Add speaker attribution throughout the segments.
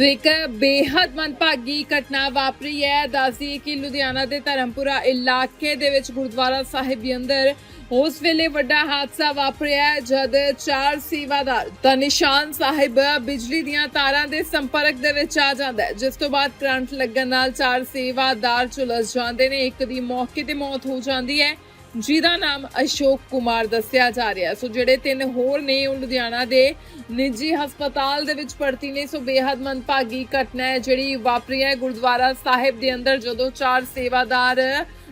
Speaker 1: ਸੋ ਇੱਕ ਬੇਹੱਦ ਮੰਦਭਾਗੀ ਘਟਨਾ ਵਾਪਰੀ ਹੈ। ਦੱਸਦੀ ਕਿ ਲੁਧਿਆਣਾ ਦੇ ਧਰਮਪੁਰਾ ਇਲਾਕੇ ਦੇ ਵਿੱਚ ਗੁਰਦੁਆਰਾ ਸਾਹਿਬ ਦੇ ਅੰਦਰ ਉਸ ਵੇਲੇ ਵੱਡਾ ਹਾਦਸਾ ਵਾਪਰਿਆ ਜਦ ਚਾਰ ਸੇਵਾਦਾਰ ਤਾਂ ਨਿਸ਼ਾਨ ਸਾਹਿਬ ਬਿਜਲੀ ਦੀਆਂ ਤਾਰਾਂ ਦੇ ਸੰਪਰਕ ਦੇ ਵਿੱਚ ਆ ਜਾਂਦਾ ਹੈ। ਜਿਸ ਤੋਂ ਬਾਅਦ ਕਰੰਟ ਲੱਗਣ ਨਾਲ ਚਾਰ ਸੇਵਾਦਾਰ ਝੁਲਸ ਜਾਂਦੇ ਨੇ। ਇੱਕ ਦੀ ਮੌਕੇ ਤੇ ਮੌਤ ਹੋ ਜਾਂਦੀ ਹੈ। ਜਿਹਦਾ ਨਾਮ ਅਸ਼ੋਕ ਕੁਮਾਰ ਦੱਸਿਆ ਜਾ ਰਿਹਾ ਸੋ ਜਿਹੜੇ ਤਿੰਨ ਹੋਰ ਨੇ ਉਹ ਲੁਧਿਆਣਾ ਦੇ ਨਿੱਜੀ ਹਸਪਤਾਲ ਦੇ ਵਿੱਚ ਭਰਤੀ ਨੇ। ਸੋ ਬੇहद ਮੰਦਭਾਗੀ ਘਟਨਾ ਹੈ ਜਿਹੜੀ ਵਾਪਰੀ ਹੈ ਗੁਰਦੁਆਰਾ ਸਾਹਿਬ ਦੇ ਅੰਦਰ, ਜਦੋਂ ਚਾਰ ਸੇਵਾਦਾਰ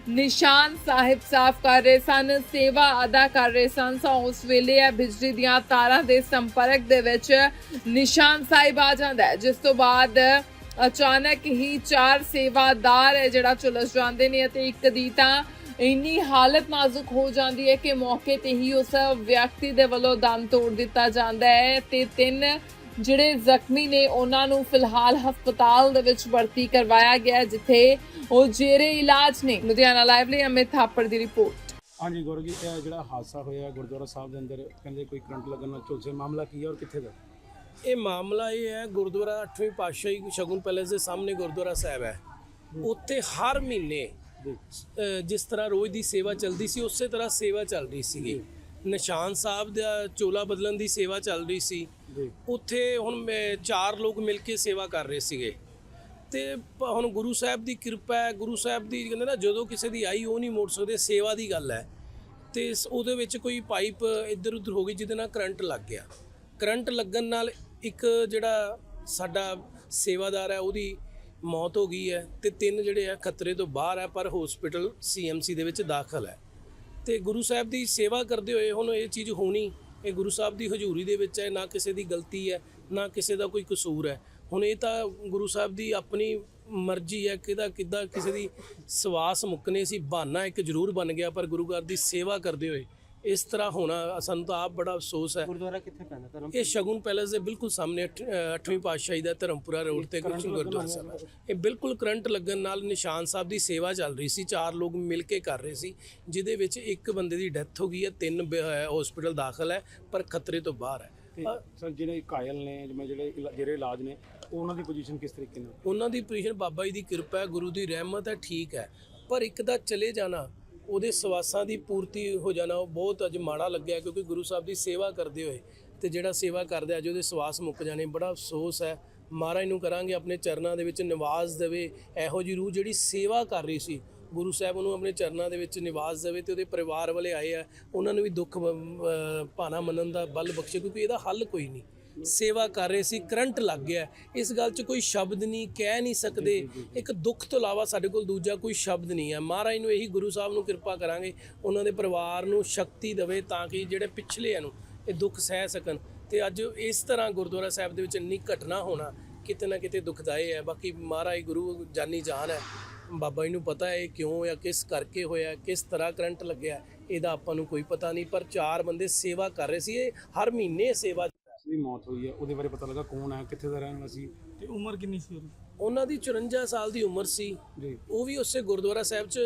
Speaker 1: ਨਿਸ਼ਾਨ ਸਾਹਿਬ ਸਾਫ਼ ਕਰ ਰਹੇ ਸਨ, ਸੇਵਾ ਅਦਾ ਕਰ ਰਹੇ ਸਨ ਸੋ ਉਸ ਵੇਲੇ ਇਹ ਬਿਜਲੀ ਦੀਆਂ ਤਾਰਾਂ ਦੇ ਸੰਪਰਕ ਦੇ ਵਿੱਚ ਨਿਸ਼ਾਨ ਸਾਹਿਬ ਆ ਜਾਂਦਾ ਹੈ। ਜਿਸ ਤੋਂ ਬਾਅਦ ਅਚਾਨਕ ਹੀ ਚਾਰ ਸੇਵਾਦਾਰ ਹੈ ਜਿਹੜਾ ਝੁਲਸ ਜਾਂਦੇ ਨੇ ਅਤੇ ਇੱਕ ਦੀ ਤਾਂ ਇੰਨੀ ਹਾਲਤ ਨਾਜ਼ੁਕ ਹੋ ਜਾਂਦੀ ਹੈ ਕਿ ਮੌਕੇ ਤੇ ਹੀ ਉਸ ਵਿਅਕਤੀ ਦੇ ਵੱਲੋਂ ਦਮ ਤੋੜ ਦਿੱਤਾ ਜਾਂਦਾ ਹੈ ਤੇ ਤਿੰਨ ਜਿਹੜੇ ਜ਼ਖਮੀ ਨੇ ਉਹਨਾਂ ਨੂੰ ਫਿਲਹਾਲ ਹਸਪਤਾਲ ਦੇ ਵਿੱਚ ਭਰਤੀ ਕਰਵਾਇਆ ਗਿਆ ਜਿੱਥੇ ਉਹ ਜੇਰੇ ਇਲਾਜ ਨੇ। ਲੁਧਿਆਣਾ ਲਾਈਵ ਲਈ ਅਮਿਤ ਥਾਪੜ ਦੀ ਰਿਪੋਰਟ।
Speaker 2: ਹਾਂਜੀ ਜੀ ਇਹ ਜਿਹੜਾ ਹਾਦਸਾ ਹੋਇਆ ਗੁਰਦੁਆਰਾ ਸਾਹਿਬ ਦੇ ਅੰਦਰ ਕਹਿੰਦੇ ਕੋਈ ਕਰੰਟ ਲੱਗਣ ਨਾਲ ਝੁਲਸੇ ਮਾਮਲਾ ਕੀ ਹੈ ਔਰ ਕਿੱਥੇ ਦਾ?
Speaker 3: ਇਹ ਮਾਮਲਾ ਇਹ ਹੈ ਗੁਰਦੁਆਰਾ 8ਵੀਂ ਪਾਤਸ਼ਾਹੀ ਸ਼ਗੁਨ ਪੈਲੇਸ ਦੇ ਸਾਹਮਣੇ ਗੁਰਦੁਆਰਾ ਸਾਹਿਬ ਹੈ। ਉੱਥੇ ਹਰ ਮਹੀਨੇ ਜਿਸ ਤਰ੍ਹਾਂ ਰੋਜ਼ ਦੀ ਸੇਵਾ ਚੱਲਦੀ ਸੀ ਉਸੇ ਤਰ੍ਹਾਂ ਸੇਵਾ ਚੱਲ ਰਹੀ ਸੀਗੀ। ਨਿਸ਼ਾਨ ਸਾਹਿਬ ਦਾ ਚੋਲਾ ਬਦਲਣ ਦੀ ਸੇਵਾ ਚੱਲ ਰਹੀ ਸੀ। ਉੱਥੇ ਹੁਣ ਚਾਰ ਲੋਕ ਮਿਲ ਕੇ ਸੇਵਾ ਕਰ ਰਹੇ ਸੀਗੇ। ਤੇ ਹੁਣ ਗੁਰੂ ਸਾਹਿਬ ਦੀ ਕਿਰਪਾ ਹੈ। ਗੁਰੂ ਸਾਹਿਬ ਦੀ ਕਹਿੰਦੇ ਨਾ ਜਦੋਂ ਕਿਸੇ ਦੀ ਆਈ ਉਹ ਨਹੀਂ ਮੋੜ ਸਕਦੇ। ਸੇਵਾ ਦੀ ਗੱਲ ਹੈ। ਤੇ ਉਹਦੇ ਵਿੱਚ ਕੋਈ ਪਾਈਪ ਇੱਧਰ ਉੱਧਰ ਹੋ ਗਈ ਜਿਹਦੇ ਨਾਲ ਕਰੰਟ ਲੱਗ ਗਿਆ। ਕਰੰਟ ਲੱਗਣ ਨਾਲ ਇੱਕ ਜਿਹੜਾ ਸਾਡਾ ਸੇਵਾਦਾਰ ਹੈ ਉਹਦੀ ਮੌਤ ਹੋ ਗਈ ਹੈ ਤੇ ਤਿੰਨ ਜਿਹੜੇ ਆ ਖਤਰੇ ਤੋਂ ਬਾਹਰ ਹੈ, ਪਰ ਹਸਪੀਟਲ ਸੀਐਮਸੀ ਦੇ ਵਿੱਚ ਦਾਖਲ ਹੈ। ਤੇ ਗੁਰੂ ਸਾਹਿਬ ਦੀ ਸੇਵਾ ਕਰਦੇ ਹੋਏ ਹੁਣ ਇਹ ਚੀਜ਼ ਹੋਣੀ, ਇਹ ਗੁਰੂ ਸਾਹਿਬ ਦੀ ਹਜ਼ੂਰੀ ਦੇ ਵਿੱਚ ਹੈ, ਨਾ ਕਿਸੇ ਦੀ ਗਲਤੀ ਹੈ, ਨਾ ਕਿਸੇ ਦਾ ਕੋਈ ਕਸੂਰ ਹੈ। ਹੁਣ ਇਹ ਤਾਂ ਗੁਰੂ ਸਾਹਿਬ ਦੀ ਆਪਣੀ ਮਰਜ਼ੀ ਹੈ, ਕਿਹਦਾ ਕਿੱਦਾਂ ਕਿਸੇ ਦੀ ਸਵਾਸ ਮੁੱਕਨੇ ਸੀ, ਬਹਾਨਾ ਇੱਕ ਜ਼ਰੂਰ ਬਣ ਗਿਆ, ਪਰ ਗੁਰੂ ਘਰ ਦੀ ਸੇਵਾ ਕਰਦੇ ਹੋਏ ਇਸ ਤਰ੍ਹਾਂ ਹੋਣਾ ਸਾਨੂੰ ਤਾਂ ਆਪ ਬੜਾ ਅਫਸੋਸ ਹੈ।
Speaker 2: ਗੁਰਦੁਆਰਾ ਕਿੱਥੇ ਪੈਂਦਾ? ਧਰਮ
Speaker 3: ਇਹ ਸ਼ਗੁਨ ਪੈਲੇਸ ਦੇ ਬਿਲਕੁਲ ਸਾਹਮਣੇ 8ਵੀਂ ਪਾਤਸ਼ਾਹੀ ਦਾ ਧਰਮਪੁਰਾ ਰੋਡ ਤੇ ਕੁਝ ਗੁਰਦੁਆਰਾ ਸਾਹਿਬ ਹੈ। ਇਹ ਬਿਲਕੁਲ ਕਰੰਟ ਲੱਗਣ ਨਾਲ ਨਿਸ਼ਾਨ ਸਾਹਿਬ ਦੀ ਸੇਵਾ ਚੱਲ ਰਹੀ ਸੀ ਚਾਰ ਲੋਕ ਮਿਲ ਕੇ ਕਰ ਰਹੇ ਸੀ ਜਿਹਦੇ ਵਿੱਚ ਇੱਕ ਬੰਦੇ ਦੀ ਡੈਥ ਹੋ ਗਈ ਹੈ ਤਿੰਨ ਹਸਪੀਟਲ ਦਾਖਲ ਹੈ ਪਰ ਖਤਰੇ ਤੋਂ ਬਾਹਰ ਹੈ।
Speaker 2: ਸਰ ਜਿਹੜੇ ਘਾਇਲ ਨੇ ਜਿਵੇਂ ਜਿਹੜੇ ਜਿਹੜੇ ਇਲਾਜ ਨੇ ਉਹ ਉਹਨਾਂ ਦੀ ਪੋਜੀਸ਼ਨ ਕਿਸ ਤਰੀਕੇ ਨਾਲ?
Speaker 3: ਉਹਨਾਂ ਦੀ ਪੋਜੀਸ਼ਨ ਬਾਬਾ ਜੀ ਦੀ ਕਿਰਪਾ ਹੈ ਗੁਰੂ ਦੀ ਰਹਿਮਤ ਹੈ ਠੀਕ ਹੈ। ਪਰ ਇੱਕ ਦਾ ਚਲੇ ਜਾਣਾ ਉਹਦੇ ਸਵਾਸਾਂ ਦੀ ਪੂਰਤੀ ਹੋ ਜਾਣਾ, ਉਹ ਬਹੁਤ ਅੱਜ ਮਾੜਾ ਲੱਗਿਆ ਕਿਉਂਕਿ ਗੁਰੂ ਸਾਹਿਬ ਦੀ ਸੇਵਾ ਕਰਦੇ ਹੋਏ ਤੇ ਜਿਹੜਾ ਸੇਵਾ ਕਰਦਾ ਅੱਜ ਉਹਦੇ ਸਵਾਸ ਮੁੱਕ ਜਾਣੇ, ਬੜਾ ਅਫਸੋਸ ਹੈ। ਮਹਾਰਾਜ ਨੂੰ ਕਰਾਂਗੇ ਆਪਣੇ ਚਰਨਾਂ ਦੇ ਵਿੱਚ ਨਿਵਾਸ ਦੇਵੇ, ਇਹੋ ਜਿਹੀ ਰੂਹ ਜਿਹੜੀ ਸੇਵਾ ਕਰ ਰਹੀ ਸੀ, ਗੁਰੂ ਸਾਹਿਬ ਉਹਨੂੰ ਆਪਣੇ ਚਰਨਾਂ ਦੇ ਵਿੱਚ ਨਿਵਾਸ ਦੇਵੇ ਤੇ ਉਹਦੇ ਪਰਿਵਾਰ ਵਾਲੇ ਆਏ ਆ, ਉਹਨਾਂ ਨੂੰ ਵੀ ਦੁੱਖ ਭਾਣਾ ਮੰਨਣ ਦਾ ਬਲ ਬਖਸ਼ੇ ਕਿਉਂਕਿ ਇਹਦਾ ਹੱਲ ਕੋਈ ਨਹੀਂ। ਸੇਵਾ ਕਰ ਰਹੇ ਸੀ, ਕਰੰਟ ਲੱਗ ਗਿਆ। ਇਸ ਗੱਲ 'ਚ ਕੋਈ ਸ਼ਬਦ ਨਹੀਂ, ਕਹਿ ਨਹੀਂ ਸਕਦੇ। ਇੱਕ ਦੁੱਖ ਤੋਂ ਇਲਾਵਾ ਸਾਡੇ ਕੋਲ ਦੂਜਾ ਕੋਈ ਸ਼ਬਦ ਨਹੀਂ ਹੈ। ਮਹਾਰਾਜ ਨੂੰ ਇਹੀ ਗੁਰੂ ਸਾਹਿਬ ਨੂੰ ਕਿਰਪਾ ਕਰਾਂਗੇ, ਉਹਨਾਂ ਦੇ ਪਰਿਵਾਰ ਨੂੰ ਸ਼ਕਤੀ ਦੇਵੇ ਤਾਂ ਕਿ ਜਿਹੜੇ ਪਿਛਲੇ ਨੂੰ ਇਹ ਦੁੱਖ ਸਹਿ ਸਕਣ। ਤੇ ਅੱਜ ਇਸ ਤਰ੍ਹਾਂ ਗੁਰਦੁਆਰਾ ਸਾਹਿਬ ਦੇ ਵਿੱਚ ਇੰਨੀ ਘਟਨਾ ਹੋਣਾ ਕਿਤੇ ਨਾ ਕਿਤੇ ਦੁਖਦਾਈ ਹੈ। ਬਾਕੀ ਮਹਾਰਾਜ ਗੁਰੂ ਜਾਨੀ ਜਾਨ ਹੈ। ਬਾਬਾ ਜੀ ਨੂੰ ਪਤਾ ਹੈ ਇਹ ਕਿਉਂ ਜਾਂ ਕਿਸ ਕਰਕੇ ਹੋਇਆ, ਕਿਸ ਤਰ੍ਹਾਂ ਕਰੰਟ ਲੱਗਿਆ, ਇਹਦਾ ਆਪਾਂ ਨੂੰ ਕੋਈ ਪਤਾ ਨਹੀਂ। ਪਰ ਚਾਰ ਬੰਦੇ ਸੇਵਾ ਕਰ ਰਹੇ ਸੀ, ਇਹ ਹਰ ਮਹੀਨੇ ਸੇਵਾ
Speaker 2: ਮੌਤ ਹੋਈ ਹੈ ਉਹਦੇ ਬਾਰੇ ਪਤਾ ਲੱਗਾ ਕੌਣ ਹੈ ਕਿੱਥੇ ਦਾ ਰਹਿਣ ਵਾਲਾ ਸੀ?
Speaker 4: ਤੇ ਉਮਰ ਕਿੰਨੀ ਸੀ ਉਹਦੀ?
Speaker 3: ਉਹਨਾਂ ਦੀ 54 ਸਾਲ ਦੀ ਉਮਰ ਸੀ।
Speaker 2: ਜੀ।
Speaker 3: ਉਹ ਵੀ ਉਸੇ ਗੁਰਦੁਆਰਾ ਸਾਹਿਬ 'ਚ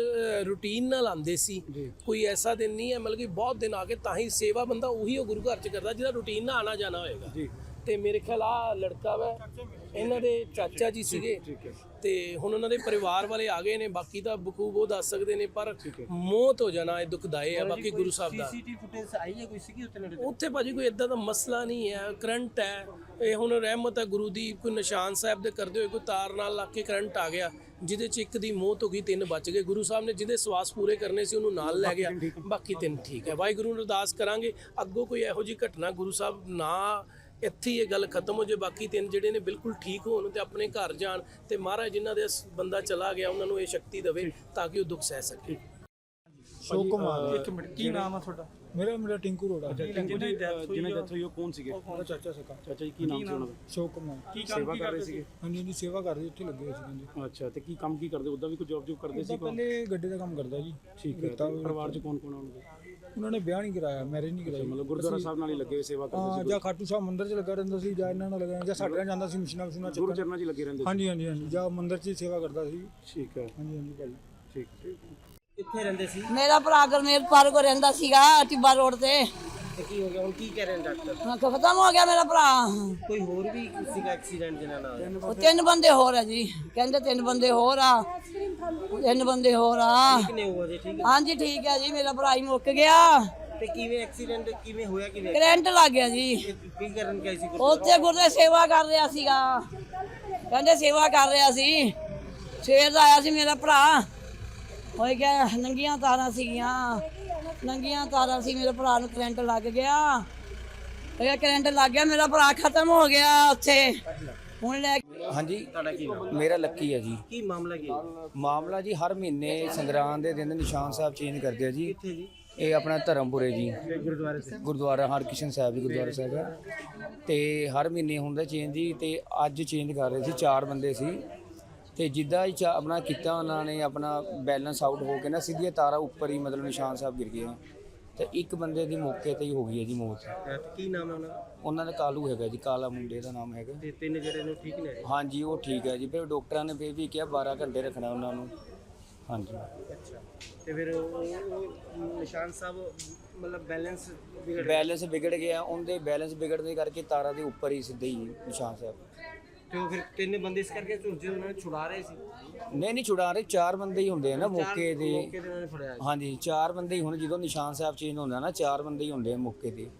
Speaker 3: ਰੂਟੀਨ ਨਾਲ ਆਉਂਦੇ ਸੀ।
Speaker 2: ਜੀ।
Speaker 3: ਕੋਈ ਐਸਾ ਦਿਨ ਨਹੀਂ ਹੈ ਮਤਲਬ ਕਿ ਬਹੁਤ ਦਿਨ ਆ ਕੇ ਤਾਂ ਹੀ ਸੇਵਾ ਬੰਦਾ ਉਹੀ ਉਹ ਗੁਰੂ ਘਰ 'ਚ ਕਰਦਾ ਜਿਹਦਾ ਰੂਟੀਨ ਨਾਲ ਆਣਾ ਜਾਣਾ ਹੋਏਗਾ।
Speaker 2: ਜੀ।
Speaker 3: ਤੇ ਮੇਰੇ ਖਿਆਲ ਆ ਲੜਕਾ ਵਾ ਇਹਨਾਂ ਦੇ ਚਾਚਾ ਜੀ ਸੀਗੇ। ਤੇ ਹੁਣ ਉਹਨਾਂ ਦੇ ਪਰਿਵਾਰ ਵਾਲੇ ਆ ਗਏ ਨੇ ਬਾਕੀ ਤਾਂ ਬਖੂਬ ਉਹ ਦੱਸ ਸਕਦੇ ਨੇ ਪਰ। ਮੌਤ ਹੋ ਜਾਣਾ ਇਹ ਦੁਖਦਾਈ ਹੈ ਬਾਕੀ ਗੁਰੂ ਸਾਹਿਬ ਦਾ।
Speaker 4: ਸੀਸੀਟੀਵੀ ਫੁਟੇਜ ਆਈ ਹੈ ਕੋਈ ਸੀਗੀ ਉੱਤੇ ਨੇੜੇ
Speaker 3: ਉੱਥੇ ਭਾਜੀ ਕੋਈ ਇਦਾਂ ਦਾ ਮਸਲਾ ਨਹੀਂ ਹੈ ਕਰੰਟ ਹੈ। ਇਹ ਹੁਣ ਰਹਿਮਤ ਹੈ ਗੁਰੂ ਦੀ ਕੋਈ ਨਿਸ਼ਾਨ ਸਾਹਿਬ ਦੇ ਕਰਦੇ ਹੋਏ ਕੋਈ ਤਾਰ ਨਾਲ ਲੱਗ ਕੇ ਕਰੰਟ ਆ ਗਿਆ ਜਿਹਦੇ ਚ ਇੱਕ ਦੀ ਮੌਤ ਹੋ ਗਈ ਤਿੰਨ ਬਚ ਗਏ। ਗੁਰੂ ਸਾਹਿਬ ਨੇ ਜਿਹਦੇ ਸਵਾਸ ਪੂਰੇ ਕਰਨੇ ਸੀ ਉਹਨੂੰ ਨਾਲ ਲੈ ਗਿਆ। ਬਾਕੀ ਤਿੰਨ ਠੀਕ ਹੈ। ਵਾਹਿਗੁਰੂ ਨੂੰ ਅਰਦਾਸ ਕਰਾਂਗੇ ਅੱਗੋਂ ਕੋਈ ਇਹੋ ਜਿਹੀ ਘਟਨਾ ਗੁਰੂ ਸਾਹਿਬ ਨਾ ਇੱਥੇ ਇਹ ਗੱਲ ਖਤਮ ਹੋ ਜੇ ਬਾਕੀ ਤਿੰਨ ਜਿਹੜੇ ਨੇ ਬਿਲਕੁਲ ਠੀਕ ਹੋਣ ਤੇ ਆਪਣੇ ਘਰ ਜਾਣ ਤੇ ਮਹਾਰਾਜ ਜਿਨ੍ਹਾਂ ਦੇ ਬੰਦਾ ਚਲਾ ਗਿਆ ਉਹਨਾਂ ਨੂੰ ਇਹ ਸ਼ਕਤੀ ਦੇਵੇ ਤਾਂ ਕਿ ਉਹ ਦੁੱਖ ਸਹਿ ਸਕੇ।
Speaker 5: ਸ਼ੋਕ ਕੁਮਾਰ
Speaker 4: ਇੱਕ ਮਿੰਟ ਕੀ ਨਾਮ ਆ ਤੁਹਾਡਾ?
Speaker 5: ਮੇਰਾ ਮੇਰਾ ਟਿੰਕੂ ਰੋੜਾ।
Speaker 2: ਟਿੰਕੂ ਜੀ ਜਿਹਨਾਂ ਡੈਥ ਹੋਈ ਉਹ ਕੌਣ ਸੀਗੇ?
Speaker 5: ਮੇਰਾ ਚਾਚਾ ਸਕਾ
Speaker 2: ਚਾਚਾ ਜੀ ਕੀ ਨਾਮ ਸੀ ਉਹਨਾਂ ਦਾ?
Speaker 5: ਸ਼ੋਕ ਕੁਮਾਰ।
Speaker 4: ਕੀ ਕੰਮ
Speaker 2: ਸੇਵਾ ਕਰ ਰਹੇ
Speaker 4: ਕਰਦੇ
Speaker 2: ਸੀਗੇ?
Speaker 5: ਹਾਂਜੀ ਹਾਂਜੀ ਸੇਵਾ ਕਰਦੇ ਇੱਥੇ ਲੱਗੇ ਹੋਏ ਸੀ ਹਾਂਜੀ।
Speaker 2: ਅੱਛਾ ਤੇ ਕੀ ਕੰਮ ਕੀ ਕਰਦੇ? ਉਦਾਂ ਵੀ ਕੋਈ ਜੌਬ ਜੂਬ ਕਰਦੇ ਸੀ
Speaker 5: ਪਹਿਲੇ ਗੱਡੇ ਦਾ ਕੰਮ ਕਰਦਾ ਜੀ।
Speaker 2: ਠੀਕ ਹੈ ਤੇ ਪਰਿਵਾਰ ਚ ਕੌਣ ਕੌਣ ਆਉਣਗੇ
Speaker 5: ਉਹਨਾਂ ਨੇ ਵਿਆਹ ਨਹੀਂ ਕਰਾਇਆ ਮੈਰਿਜ ਨਹੀਂ ਕਰਾਈ।
Speaker 2: ਮਤਲਬ ਗੁਰਦੁਆਰਾ ਸਾਹਿਬ ਨਾਲ ਹੀ ਲੱਗੇ ਹੋਏ ਸੇਵਾ ਕਰਦੇ
Speaker 5: ਹਾਂ ਜਾਂ ਖਾਟੂ ਸਾਹਿਬ ਮੰਦਿਰ 'ਚ ਲੱਗਾ ਰਹਿੰਦਾ ਸੀ ਜਾਂ ਇਹਨਾਂ ਨਾਲ ਲੱਗਾ ਜਾਂ ਸਾਡੇ ਨਾਲ ਜਾਂਦਾ ਸੀ ਮਸ਼ੀਨਾਂ ਮਸ਼ੀਨਾਂ
Speaker 2: ਗੁਰੂ ਚਰਨਾਂ 'ਚ ਹੀ ਲੱਗੇ ਰਹਿੰਦੇ ਸੀ?
Speaker 5: ਹਾਂਜੀ ਹਾਂਜੀ ਹਾਂਜੀ ਜਾਂ ਮੰਦਿਰ 'ਚ ਹੀ ਸੇਵਾ ਕਰਦਾ ਸੀ।
Speaker 2: ਠੀਕ ਹੈ।
Speaker 5: ਹਾਂਜੀ ਹਾਂਜੀ ਭਾਈ
Speaker 2: ਠੀਕ ਠੀਕ
Speaker 4: ਕਿੱਥੇ ਰਹਿੰਦੇ ਸੀ?
Speaker 6: ਮੇਰਾ ਭਰਾ ਗਰਮੇਲ ਪਾਰ ਕੋ ਰਹਿੰਦਾ ਸੀਗਾ ਟਿੱਬਾ ਰੋਡ ਤੇ।
Speaker 4: ਤੇ ਕੀ ਹੋ ਗਿਆ? ਹੁਣ ਕੀ ਕਹਿ ਰਹੇ ਨੇ ਡਾਕਟਰ?
Speaker 6: ਹਾਂ, ਖਤਮ ਹੋ ਗਿਆ ਮੇਰਾ ਭਰਾ।
Speaker 4: ਕੋਈ ਹੋਰ ਵੀ ਸੀਗਾ ਐਕਸੀਡੈਂਟ ਜਿਹਨਾਂ ਨਾਲ? ਹੋਇਆ?
Speaker 6: ਉਹ ਤਿੰਨ ਬੰਦੇ ਹੋਰ ਆ ਜੀ। ਕਹਿੰਦੇ ਤਿੰਨ ਬੰਦੇ ਹੋਰ ਆ। ਤਿੰਨ ਬੰਦੇ ਹੋਰ ਆ।
Speaker 4: ਕਿੰਨੇ ਹੋ ਗਏ ਠੀਕ
Speaker 6: ਹਾਂਜੀ ਠੀਕ ਹੈ ਜੀ ਮੇਰਾ ਭਰਾ ਹੀ ਮੁੱਕ ਗਿਆ।
Speaker 4: ਹੈ ਤੇ ਕਿਵੇਂ ਐਕਸੀਡੈਂਟ ਕਿਵੇਂ ਹੋਇਆ ਕਿਵੇਂ?
Speaker 6: ਕਰੰਟ ਲੱਗ ਗਿਆ ਜੀ।
Speaker 4: ਇਹ ਕੀ ਕਰਨ ਗਏ ਸੀ
Speaker 6: ਉੱਥੇ ਗੁਰਦੇ ਸੇਵਾ ਕਰ ਰਿਹਾ ਸੀਗਾ। ਕਹਿੰਦੇ ਸੇਵਾ ਕਰ ਰਿਹਾ ਸੀ। ਸਵੇਰ ਦਾ ਆਇਆ ਸੀ ਮੇਰਾ ਭਰਾ। ਹੋਈ ਗਿਆ ਨੰਗੀਆਂ ਤਾਰਾਂ ਸੀਗੀਆਂ। ਨੰਗੀਆਂ ਤਾਰਾਂ ਸੀ ਮੇਰੇ ਭਰਾ ਨੂੰ ਕਰੰਟ ਲੱਗ ਗਿਆ। ਇਹ ਕਰੰਟ ਲੱਗ ਗਿਆ ਮੇਰਾ ਭਰਾ ਖਤਮ ਹੋ ਗਿਆ ਉੱਥੇ। ਹੁਣ ਲੈ
Speaker 7: ਹਾਂਜੀ
Speaker 4: ਤੁਹਾਡਾ ਕੀ ਨਾਮ?
Speaker 7: ਮੇਰਾ ਲੱਕੀ ਹੈ ਜੀ।
Speaker 4: ਕੀ ਮਾਮਲਾ ਕੀ ਹੈ?
Speaker 7: ਮਾਮਲਾ ਜੀ ਹਰ ਮਹੀਨੇ ਸੰਗਰਾਂਦ ਦੇ ਦਿਨ ਨਿਸ਼ਾਨ ਸਾਹਿਬ ਚੇਂਜ ਕਰਦੇ ਆ ਜੀ।
Speaker 4: ਕਿੱਥੇ ਜੀ?
Speaker 7: ਇਹ ਆਪਣਾ ਧਰਮਪੁਰੇ ਜੀ।
Speaker 4: ਗੁਰਦੁਆਰੇ ਸੇ
Speaker 7: ਗੁਰਦੁਆਰਾ ਹਰਕ੍ਰਿਸ਼ਨ ਸਾਹਿਬ ਜੀ ਗੁਰਦੁਆਰਾ ਸਾਹਿਬ ਹੈ ਤੇ ਹਰ ਮਹੀਨੇ ਹੁੰਦਾ ਚੇਂਜ ਜੀ ਤੇ ਅੱਜ ਚੇਂਜ ਕਰ ਰਹੇ ਸੀ ਚਾਰ ਬੰਦੇ ਸੀ। ਤੇ ਜਿੱਦਾਂ ਹੀ ਚਾ- ਆਪਣਾ ਕੀਤਾ ਉਹਨਾਂ ਨੇ ਆਪਣਾ ਬੈਲੈਂਸ ਆਊਟ ਹੋ ਕੇ ਨਾ ਸਿੱਧੀਆਂ ਤਾਰਾਂ ਉੱਪਰ ਹੀ ਮਤਲਬ ਨਿਸ਼ਾਨ ਸਾਹਿਬ ਗਿਰ ਗਏ ਤੇ ਇੱਕ ਬੰਦੇ ਦੀ ਮੌਕੇ ਤੇ ਹੀ ਹੋ ਗਈ ਹੈ ਜੀ ਮੌਤ।
Speaker 4: ਕੀ ਨਾਮ ਹੈ ਉਹਨਾਂ ਦਾ?
Speaker 7: ਉਹਨਾਂ ਦਾ ਕਾਲੂ ਹੈਗਾ ਜੀ ਕਾਲਾ ਮੁੰਡੇ ਦਾ ਨਾਮ ਹੈਗਾ।
Speaker 4: ਤੇ ਤਿੰਨ ਜਿਹੜੇ ਨੇ ਠੀਕ ਨੇ
Speaker 7: ਹਾਂਜੀ ਉਹ ਠੀਕ ਹੈ ਜੀ। ਫਿਰ ਡਾਕਟਰਾਂ ਨੇ ਫਿਰ ਵੀ ਕਿਹਾ 12 ਘੰਟੇ ਰੱਖਣਾ ਉਹਨਾਂ ਨੂੰ। ਹਾਂਜੀ।
Speaker 4: ਅੱਛਾ। ਤੇ ਫਿਰ ਉਹ ਨਿਸ਼ਾਨ ਸਾਹਿਬ ਮਤਲਬ ਬੈਲੈਂਸ ਵਿਗੜ
Speaker 7: ਬੈਲੈਂਸ ਵਿਗੜ ਗਿਆ। ਉਹਦੇ ਬੈਲੈਂਸ ਵਿਗੜਨੇ ਕਰਕੇ ਤਾਰਾਂ ਦੇ ਉੱਪਰ ਹੀ ਸਿੱਧੇ ਹੀ ਨਿਸ਼ਾਨ ਸਾਹਿਬ।
Speaker 4: ਤੇ ਉਹ ਫਿਰ ਤਿੰਨ ਬੰਦੇ ਇਸ ਕਰਕੇ ਝੁੰਝੇ ਉਹਨਾਂ ਨੇ ਛੁਡਾ ਰਹੇ ਸੀ?
Speaker 7: ਨਹੀਂ ਨਹੀਂ ਛੁਡਾ ਰਹੇ ਚਾਰ ਬੰਦੇ ਹੀ ਹੁੰਦੇ ਆ ਨਾ
Speaker 4: ਮੌਕੇ ਤੇ ਉਹਨਾਂ ਨੇ ਫੜਿਆ
Speaker 7: ਹਾਂਜੀ ਚਾਰ ਬੰਦੇ ਹੀ ਹੁਣ ਜਦੋਂ ਨਿਸ਼ਾਨ ਸਾਹਿਬ ਚੇਂਜ ਹੁੰਦਾ ਨਾ ਚਾਰ ਬੰਦੇ ਹੀ ਹੁੰਦੇ ਆ ਮੌਕੇ ਤੇ